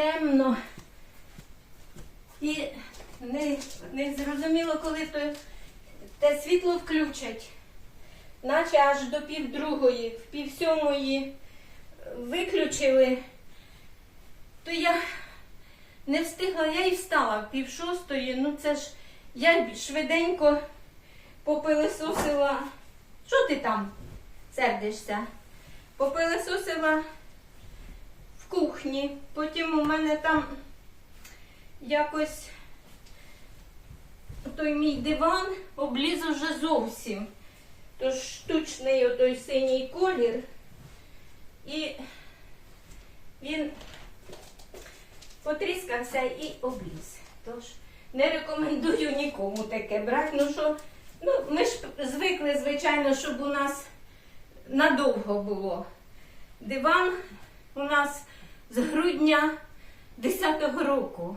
темно. І не, не зрозуміло, коли то, те світло включать. Наче аж до півдругої, в пів сьомої виключили, то я не встигла, я і встала в пів шостої. Ну це ж я швиденько попилисосила. Що ти там сердишся? Попилисосила кухні. Потім у мене там якось той мій диван обліз уже зовсім. Тож штучний отой синій колір. І він потріскався і обліз. Тож не рекомендую нікому таке брати. Ну що, ну ми ж звикли, звичайно, щоб у нас надовго було. Диван у нас з грудня 10-го року.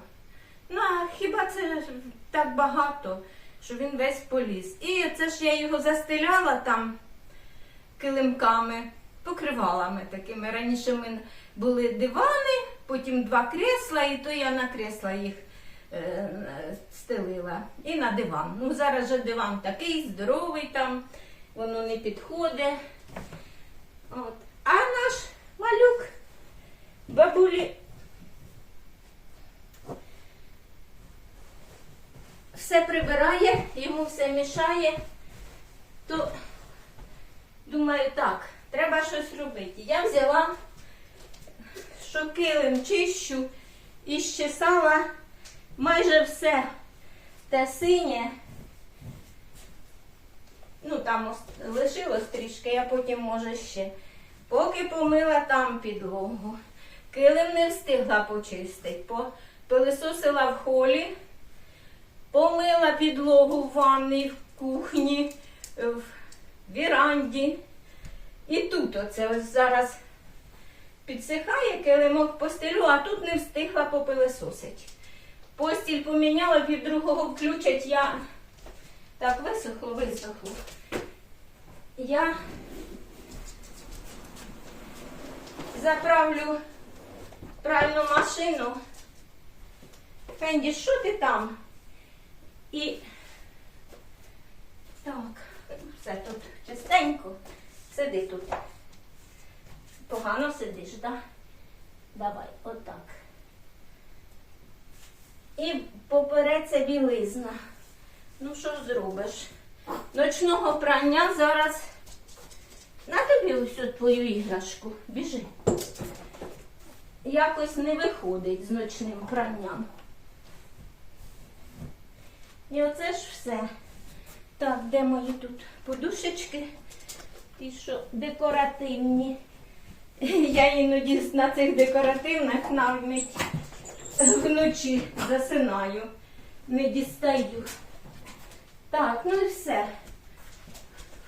Ну, а хіба це так багато, що він весь поліз. І це ж я його застеляла там килимками, покривалами такими. Раніше мене були дивани, потім два кресла, і то я на кресла їх е, стелила. І на диван. Ну, зараз же диван такий, здоровий там, воно не підходить. От. А наш малюк бабулі все прибирає, йому все мішає, то думаю, так, треба щось робити. Я взяла, що килим чищу і щесала майже все те синє. Ну, там лишилось трішки, я потім може ще. Поки помила там підлогу. Килим не встигла почистити. Пилисосила в холі, помила підлогу в ванні, в кухні, в віранді. І тут оце зараз підсихає килимок постелю, а тут не встигла попилисосити. Постіль поміняла, пів другого включать я. Так, висохло, висохло. Я заправлю пральну машину. Фенді, що ти там? І так, все тут чистенько. Сиди тут. Погано сидиш, так? Да? Давай, отак. І попереться білизна. Ну, що зробиш? Ночного прання зараз на тобі цю твою іграшку. Біжи. Якось не виходить з ночним пранням. І оце ж все. Так, де мої тут подушечки? Ті, що декоративні. Я іноді на цих декоративних навіть вночі засинаю. Не дістаю. Так, ну і все.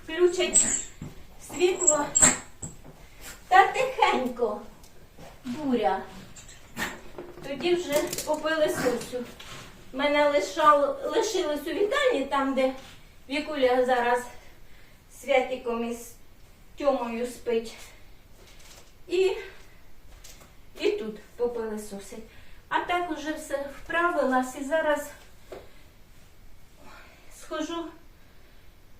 Включать світло. Та тихенько, буря. Тоді вже попили сусю. Мене лишало, лишилось у вітальні, там, де Вікуля зараз Святіком із Тьомою спить. І, і тут попили сусить. А так уже все вправилась і зараз схожу,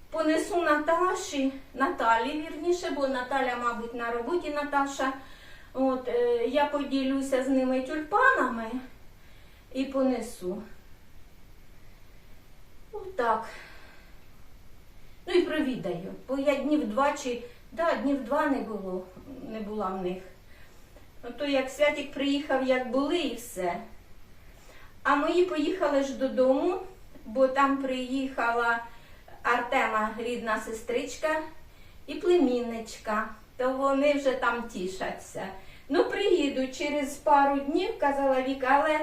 понесу Наташі, Наталі, вірніше, бо Наталя, мабуть, на роботі Наташа. От, е, я поділюся з ними тюльпанами і понесу. Отак. Ну і провідаю. Бо я днів два чи да, днів два не було, не була в них. Ото як Святік приїхав, як були, і все. А мої поїхали ж додому, бо там приїхала Артема, рідна сестричка і племінничка. То вони вже там тішаться. Ну, приїду через пару днів, казала Віка, але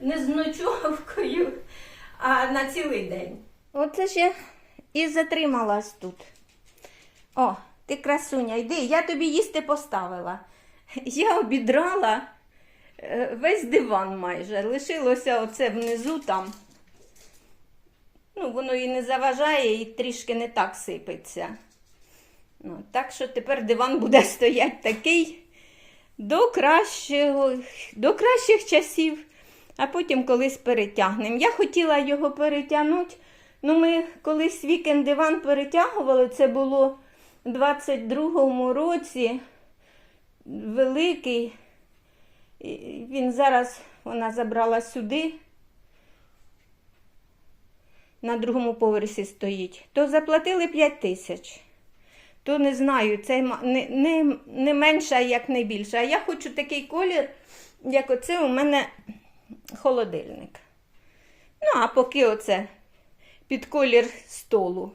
не з ночовкою, а на цілий день. Оце ж я і затрималась тут. О, ти красуня, йди, я тобі їсти поставила. Я обідрала е, весь диван майже. Лишилося оце внизу там. Ну, воно і не заважає, і трішки не так сипеться. Ну, так що тепер диван буде стояти такий до кращого, до кращих часів, а потім колись перетягнемо. Я хотіла його перетягнути. Ну, ми колись вікенд диван перетягували, це було у 22-му році. Великий. Він зараз вона забрала сюди. На другому поверсі стоїть. То заплатили 5 тисяч. То не знаю, це не, не, не менше, як не більше. А я хочу такий колір, як оце у мене холодильник. Ну, а поки оце під колір столу.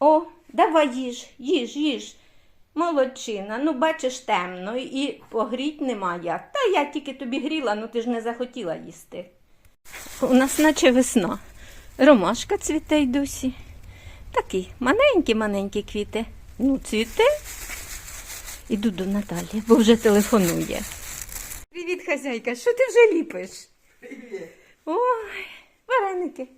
О, давай їж, їж, їж. Молодчина, ну бачиш темно і погріть нема як. Та я тільки тобі гріла, ну ти ж не захотіла їсти. У нас наче весна. Ромашка цвіте й досі. Такі маленькі-маленькі квіти. Ну, цвіте. Іду до Наталі, бо вже телефонує. Привіт, хазяйка, що ти вже ліпиш? Привіт. Ой, вареники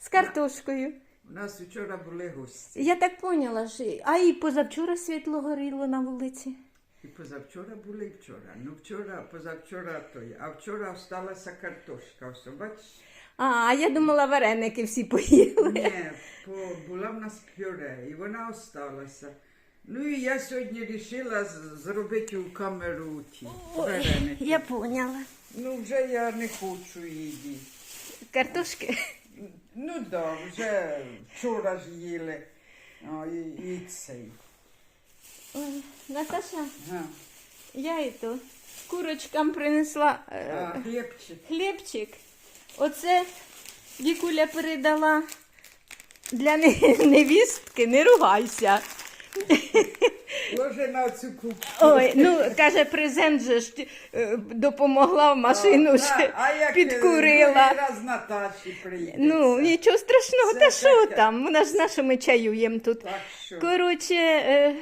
з картошкою. У нас вчора були гості. Я так поняла, що... а і позавчора світло горіло на вулиці. І позавчора були і вчора. Ну вчора, позавчора той. А вчора осталася картошка. Все, бачиш? А, я думала, вареники всі поїли. Ні, по, була в нас пюре, і вона осталася. Ну і я сьогодні вирішила зробити у камеру ті вареники. Я поняла. Ну вже я не хочу її. Картошки. Ну да, вже вчора ж їли. О, і, і цей. Ой, Наташа, Га. я і то курочкам принесла е, А, хлібчик. хлібчик. Оце Вікуля передала для невістки, не ругайся. Ложи на цю купку. Ой, ну каже, презент же ж е, допомогла в машину А, ж а як, е, підкурила. другий раз Наташі прийдеться. Ну, нічого страшного, Це та що таке. там? Вона ж знає, що ми чаюємо тут. Так що, Коротше, е,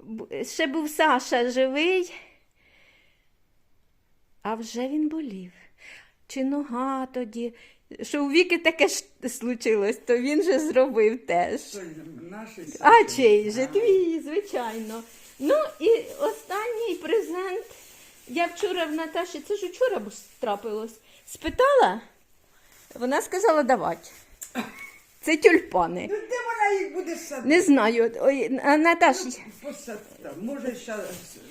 б- ще був Саша живий, а вже він болів. Чи нога тоді? Що у віки таке ж случилось, то він же зробив теж. А чий же? Твій, звичайно. Ну і останній презент. Я вчора в Наташі, це ж вчора б трапилось, спитала, вона сказала давати. Це тюльпани. Ну, їх буде садити? Не знаю. Ой, а Наташ, Посад, там, може,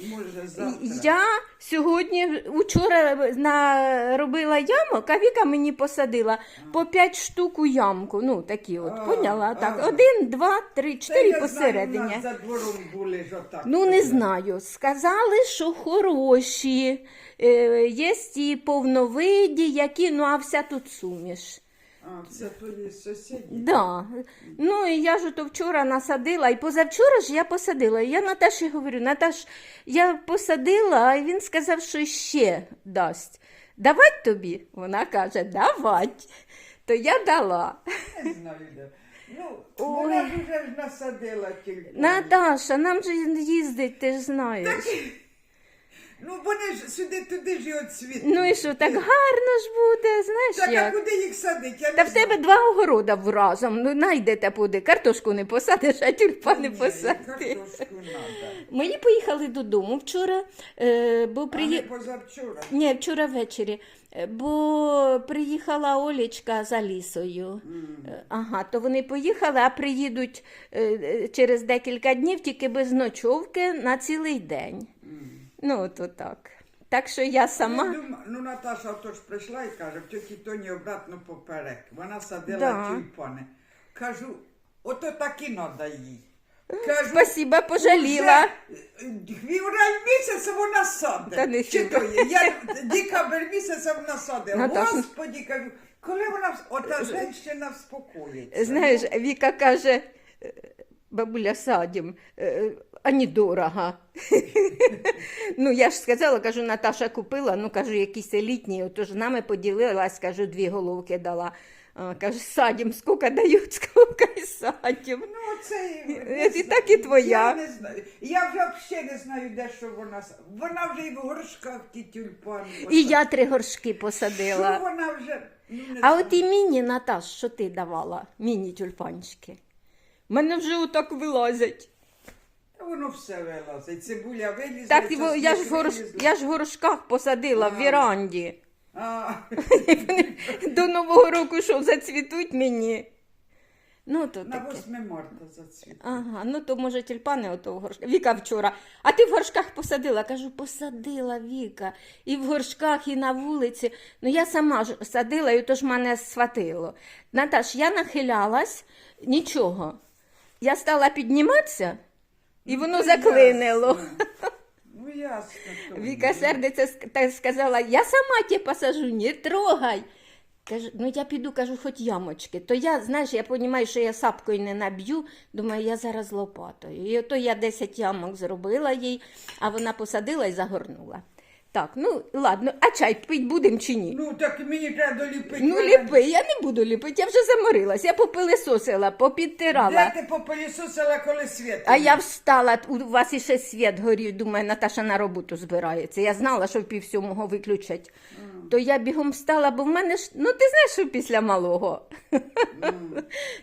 може завтра. я сьогодні, вчора наробила ямок, а Віка мені посадила по 5 штук у ямку. Ну, такі от, А, поняла? Так, один, два, три, Та чотири я посередині. Знаю, у нас за двором були ж отак. Ну, не знаю. Сказали, що хороші. Е, є і повновиді, які, ну а вся тут суміш. А, це твої сусіди. Да. Ну і я ж то вчора насадила, і позавчора ж я посадила. І я Наташі говорю, Наташ, я посадила, а він сказав, що ще дасть. Давать тобі? Вона каже, давать. То я дала. Не знаю, де. Ну, Ой. вона ж вже ж насадила тільки. Наташа, нам же їздить, ти ж знаєш. Ну, вони ж сюди, туди ж і от світ. Ну і що, так гарно ж буде, знаєш Так, а як? куди їх садить? Я Та не в тебе два огорода в разом. Ну найдете буде. Картошку не посадиш, а тюльпани Ні, посадиш. Картошку надо. Мої поїхали додому вчора, е, бо А не приї... позавчора. Ні, вчора ввечері. е, Бо приїхала Олечка за лісою. Е, Ага, то вони поїхали, а приїдуть е, е, через декілька днів тільки без ночовки на цілий день. Ну, то так. Так що я сама. Ну, дум- ну, Наташа тож прийшла і каже, в тьоті Тоні обратно поперек. Вона садила Да. тюльпани. Кажу, ото так і надо їй. Кажу, Спасіба, пожаліла. е, місяця вона саде. Та не Чи то є? Я декабрь місяця вона саде. Наташ, ну- Господі, кажу, коли вона, вс- ота женщина вспокоїться. Знаєш, Віка каже, «Е, бабуля садім, е, а недорого. ну, я ж сказала, кажу, Наташа купила, ну кажу, якісь елітні, отож нами поділилась, кажу, дві головки дала. А, каже, садім, скільки дають, скільки і садім. Ну, оце Е, і так і твоя. Я не знаю. Я вже взагалі не знаю, де що вона. с- Вона вже і в горшках ті тюльпани. І я три горшки Що посадила. вона вже. Ну, не А знаю. от і міні, Наташ, що ти давала? Міні тюльпанчики. Мене вже отак вилазять. Та воно все вилазить. Цибуля вилізла. Так і я ж, вилізла. я ж в горшках посадила в віранді. А, До Нового року що зацвітуть мені. Ну, то на таке. 8 марта зацвіт. Ага, ну то може тюльпани ото в горшках. Віка вчора. А ти в горшках посадила? Кажу, посадила Віка. І в горшках, і на вулиці. Ну я сама ж садила, і то ж мене схватило. Наташ, я нахилялась, нічого. Я стала підніматися, і воно Ну, заклинило. ясно. Ну, ясно. Віка сердиться та сказала, я сама тебе посажу, не трогай. Кажу, ну я піду, кажу, хоч ямочки. То я, знаєш, я розумію, що я сапкою не наб'ю, думаю, я зараз лопатою. І ото я 10 ямок зробила їй, а вона посадила і загорнула. Так, ну ладно, а чай пить будемо чи ні? Ну, так мені треба доліпити. Ну, ліпи, я не буду ліпити, я вже заморилась, я попилисосила, попідтирала. Де ти попилісосила, коли світ? А я встала, у вас іще світ горів, думаю, Наташа на роботу збирається. Я знала, що в пів сьомого виключать. То я бігом встала, бо в мене ж, ну ти знаєш, що після малого.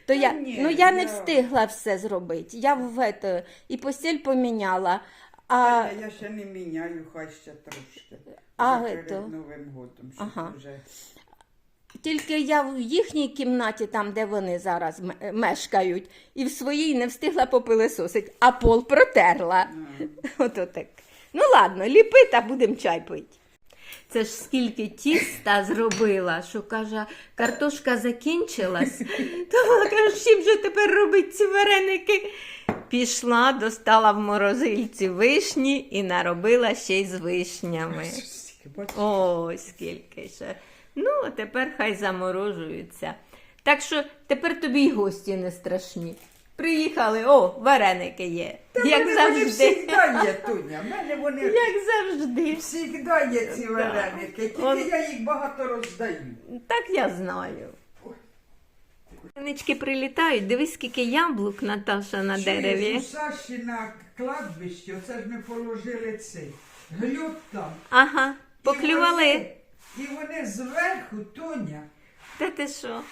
То я, ні, ну я не встигла все зробити. Я в ето, і постіль поміняла. А. Я ще не міняю, хай ще трошки. А, перед Новим годом. щоб Ага. Вже... Тільки я в їхній кімнаті, там, де вони зараз мешкають, і в своїй не встигла попилисосить, а пол протерла. Ото так. Ну ладно, ліпи та будемо чай пити. Це ж скільки тіста зробила, що каже, картошка закінчилась. То вона каже, чим же тепер робить ці вареники? Пішла, достала в морозильці вишні і наробила ще й з вишнями. Ой, скільки ще. Ну, а тепер хай заморожуються. Так що тепер тобі й гості не страшні. Приїхали, о, вареники є. Та Як мене завжди. Вони всігда є, Тоня. В мене вони Як завжди. всігда є ці вареники. Тільки Он- я їх багато роздаю. Так я знаю. Варенички прилітають, дивись, скільки яблук Наташа на дереві. Саші на кладбищі, оце ж ми положили цей глюб там. Ага, поклювали. І вони зверху, Тоня, Та ти що?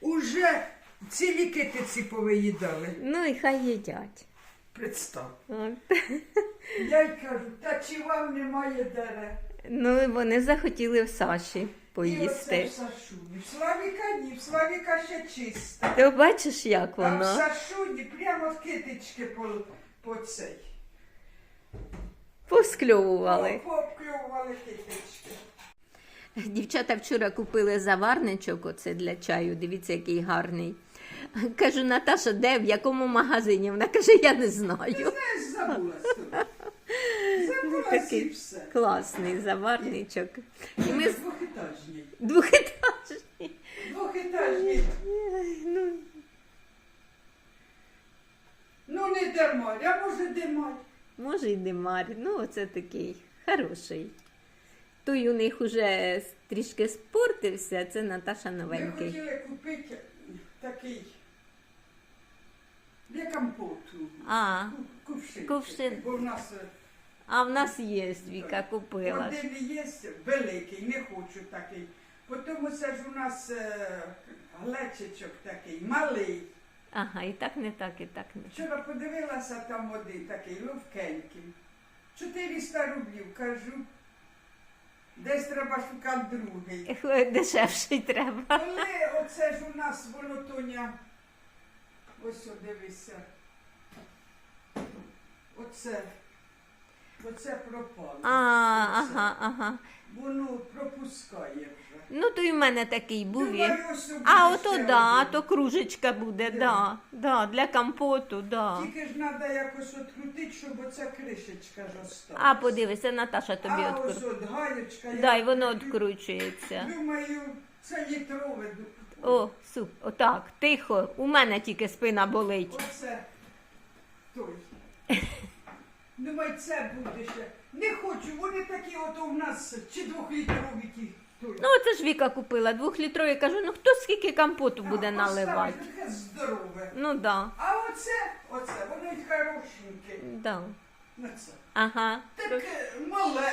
уже цілі китиці повиїдали. Ну і хай їдять. Представ. От. Я й кажу, та чи вам немає дерев? Ну і вони захотіли в Саші І оце поїсти. в Сашуні. В Славіка ні, в Славіка ще чисто. Ти бачиш, як А в воно? Сашуні прямо китички по, по цей. Поскльовували. Пообклювали китички. Дівчата вчора купили заварничок оце для чаю. Дивіться, який гарний. Кажу, Наташа, де, в якому магазині? Вона каже, я не знаю. Знаєш, і Такий все. класний заварничок. І ми з Двохетажні. двохетажні. Двохетажні. Ну, Ну не демарь, а може демарь. може й димар. Ну, оце такий хороший. Той у них уже трішки спортився, це Наташа Ми хотіли купити такий для компоту. А, Кувшин. Кувшин. Бо в нас е, а в нас є, Віка купила. ж. один є великий, не хочу такий. Потім це ж у нас е, глечичок такий, малий. Ага, і так не так, і так не так. Вчора подивилася там один такий ловкенький. 400 рублів, кажу. Десь треба шукати другий. Ех, Дешевший треба. Коли оце ж у нас воно Тоня. Ось о, дивися. Оце. Оце пропало. А, Оце. ага, ага. Воно пропускає вже. Ну, то й в мене такий був. Думаю, ось буде А ще ото да, один. то кружечка буде, да, да, для компоту, да. Тільки ж треба якось відкрутити, щоб оця кришечка ж осталась. А подивися, Наташа тобі а ось от гаєчка. Да, і воно відкручується. Думаю, це літрове. О, суп, отак, тихо. У мене тільки спина болить. Оце той. Думаю, це буде ще. Не хочу, вони такі от у нас чи двохлітрові ті. Ну, оце ж Віка купила двохлітрові. Кажу, ну хто скільки компоту буде наливати? поставиш, Таке здорове. Ну да, А оце, оце, воно й хорошеньке. да. На це. Ага. Таке мале,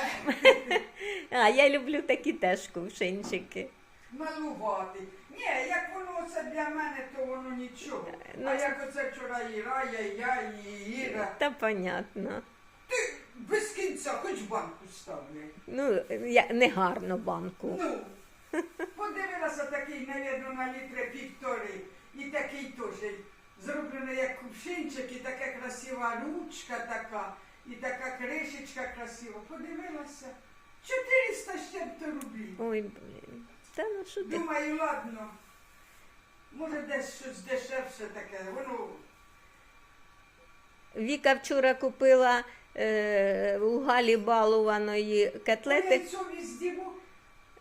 А я люблю такі теж кувшинчики. малуватий. Ні, як воно це для мене, то воно нічого. Ну, а як оце вчора і Рая, і я, і Іра. Та понятно. Ти без кінця хоч банку ставляй. Ну, я, не гарно банку. Ну, подивилася такий, навірно, на літри півтори. І такий теж зроблений як кувшинчик, і така красива ручка така, і така кришечка красива. Подивилася. 400 ще б то рублів. Ой, блін. Та ну що ти? Думаю, ладно. Може десь щось дешевше таке. Воно Віка вчора купила е, у Галі балуваної котлети яйцо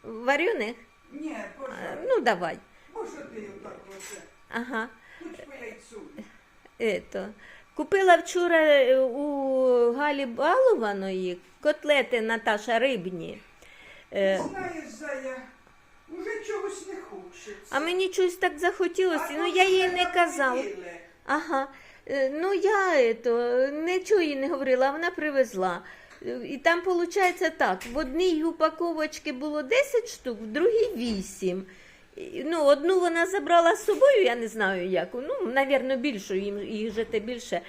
варених. Ні, пожалуйста. Ну, давай. Може ти отак оце. Ага. Тут по яйцю. Ето. Купила вчора е, у Галі балуваної котлети Наташа рибні. Е, Знаєш, Зая, уже чогось не хочеться. а мені щось так захотілося, ну я їй не казала. Ага. Е, Ну я ето, нічого їй не говорила, а вона привезла. І там виходить так: в одній упаковочці було 10 штук, в другій 8. Ну, одну вона забрала з собою, я не знаю яку. Ну, навірно, більшу, їм їх же те більше.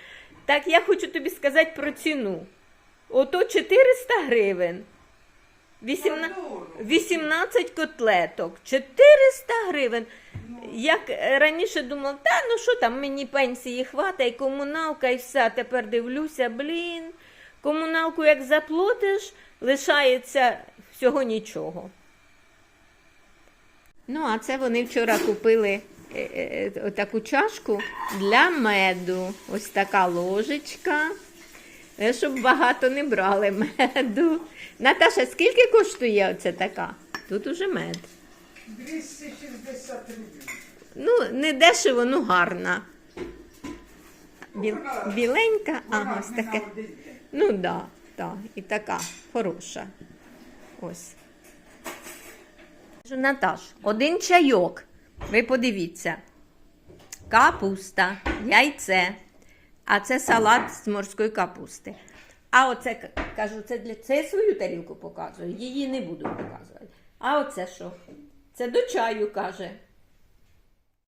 Так я хочу тобі сказати про ціну. Ото 400 гривень. Вісімна- Дорого. 18 котлеток, 400 гривень. Як е, раніше думав, та ну що там, мені пенсії хватає, комуналка і все. Тепер дивлюся, блін, комуналку як заплатиш, лишається всього нічого. Ну, а це вони вчора купили е, е, таку чашку для меду. Ось така ложечка. Щоб багато не брали меду. Наташа, скільки коштує оце така? Тут уже мед. 260 рублів. Ну, не дешево, ну гарна. Біл, біленька, ага, ось таке. Ну да, так, і така хороша. Ось. Наташ, один чайок. Ви подивіться. Капуста, яйце. А це салат з морської капусти. А оце кажу, це для це свою тарілку показую, її не буду показувати. А оце що? Це до чаю, каже.